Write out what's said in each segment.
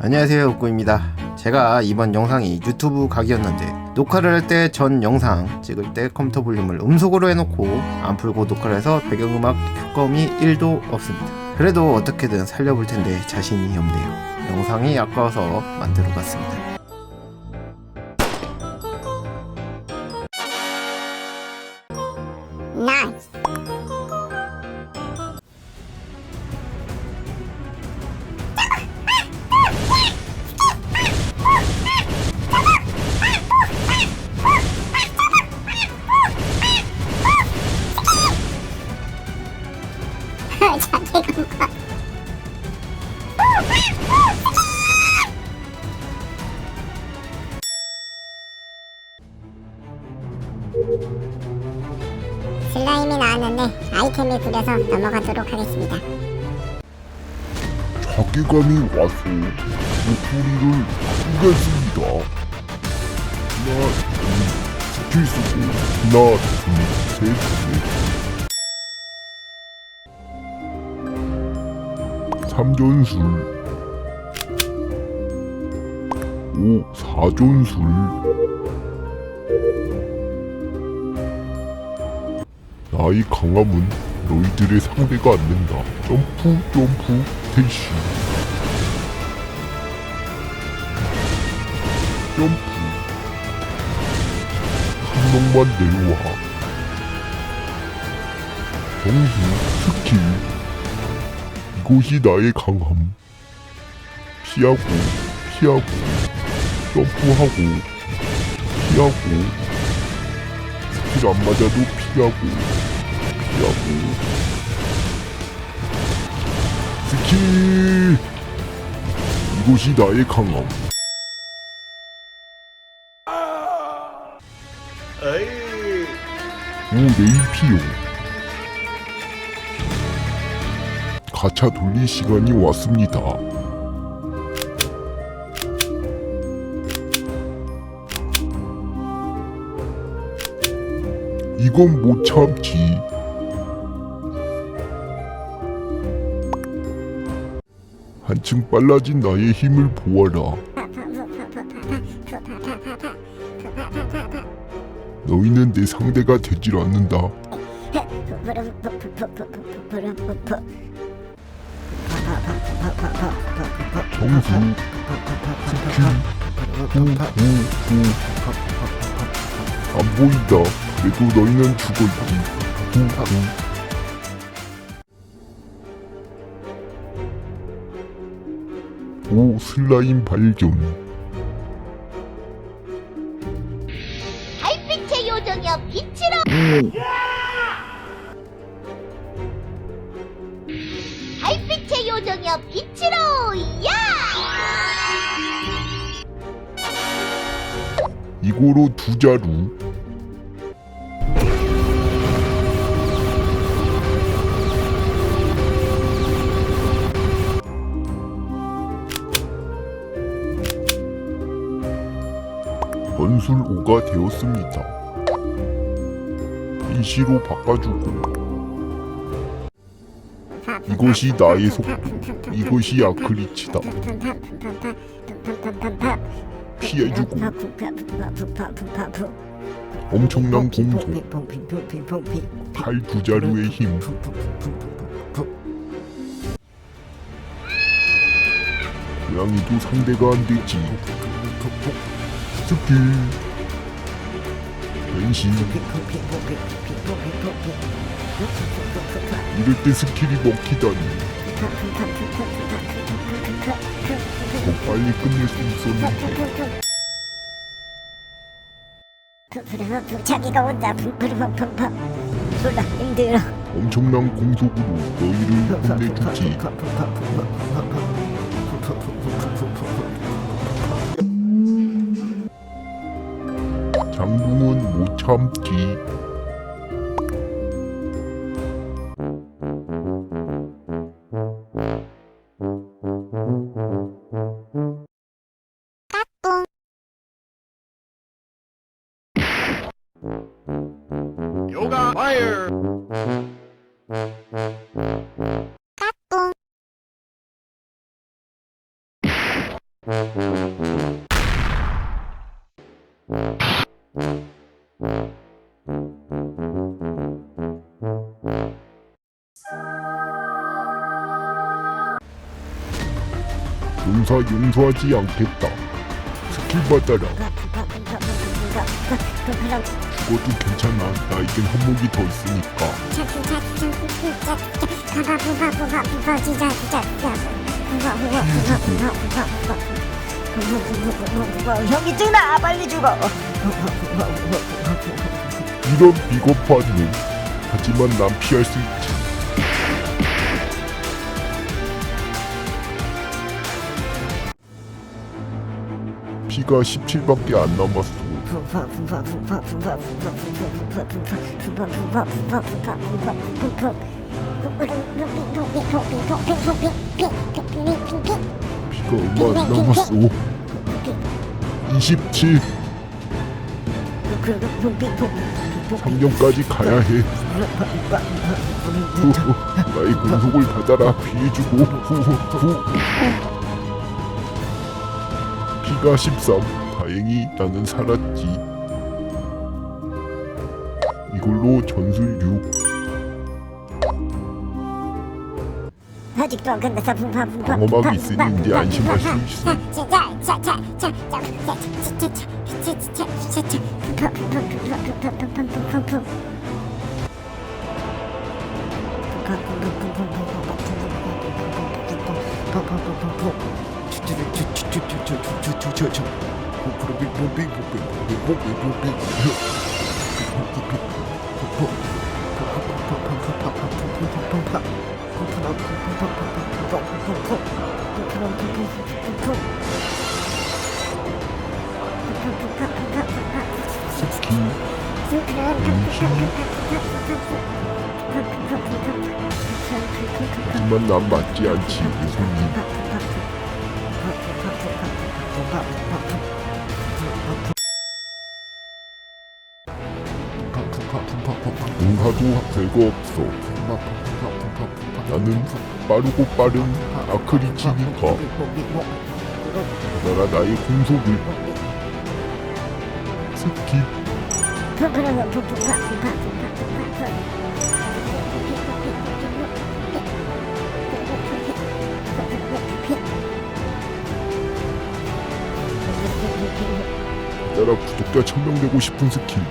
안녕하세요 욱구입니다. 제가 이번 영상이 유튜브 각이었는데 녹화를 할 때 전 영상 찍을 때 컴퓨터 볼륨을 음속으로 해놓고 안 풀고 녹화를 해서 배경음악 효과음이 1도 없습니다 그래도 어떻게든 살려볼 텐데 자신이 없네요. 영상이 아까워서 만들어 봤습니다. 나 슬라임이 나왔는데 아이템을 부려서 넘어가도록 하겠습니다. 자괴감이 와서 목소리를 바꾸겠습니다. 둘, 스킬 쓰고 하나, 둘, 셋, 넷. 삼존술 오, 사존술 나의 강함은 너희들의 상대가 안 된다. 점프, 점프, 대시. 점프. 한 명만 내려와. 정수, 스킬. 이곳이 나의 강함. 피하고, 피하고, 점프하고, 피하고. 스킬 안 맞아도 피하고. 스킬 이곳이 나의 강함. 오 레이피오 가차 돌릴 시간이 왔습니다. 이건 못 참지 한층 빨라진 나의 힘을 보아라. 너희는 내 상대가 되질 않는다. 정수, 후. 안 보인다. 그래도 너희는 죽어 있지. 후, 후. 오 슬라임 발견. 달빛의 요정이여 빛으로 달빛의 요정이여 빛으로 야 이고로 두 자루. 5가 되었습니다. 인시로 바꿔주고 이것이 나의 속도 이것이 아크리치다. 피해주고 엄청난 공속 팔두 자루의 힘. 고양이도 상대가 안 되지 스킬 변신 이럴 때 스킬이 먹히다니 더 빨리 끝낼 수 있었는데 자기가 온다 푸푸푸푸푸 졸라 힘들어 엄청난 공속으로 너희를 혼내주지 장동은 못 참지. 요가 파이어 까꿍 용사 용서하지 않겠다. 스킬 받아라. 죽어도 괜찮아. 나에겐 한목이 더 있으니까. 형이 뜨나 빨리 죽어 이런 비겁한 놈. 하지만 난 피할 수 있지. 피가 17밖에 안 남았어. 얼마 안 남았어. 27. 3년까지 가야 해. 후, 나의 공속을 받아라. 피해주고. 후 후 피가 13 다행히 나는 살았지. 이걸로 전술 6 아직도 안 끝났어 방어막이 있으니? 이제 안심할 수 있어. 스키 하지만 난 맞지 않지 손님. 응하도 별거 없어 나는 빠르고 빠른 아크리치니까 받아라 나의 공속을 스키 받아라 구독자 1000명 되고 싶은 스킬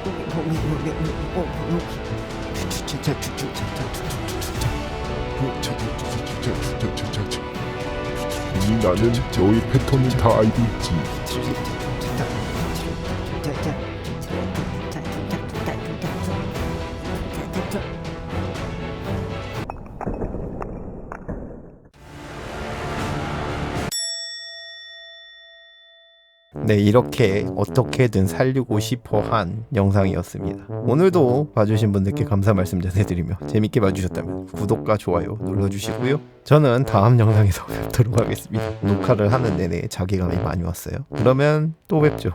나는 너의 패턴을 다 알고 있지 네, 이렇게 어떻게든 살리고 싶어 한 영상이었습니다. 오늘도 봐주신 분들께 감사 말씀 전해드리며 재밌게 봐주셨다면 구독과 좋아요 눌러주시고요. 저는 다음 영상에서 뵙도록 하겠습니다. 녹화를 하는 내내 자괴감이 많이 왔어요. 그러면 또 뵙죠.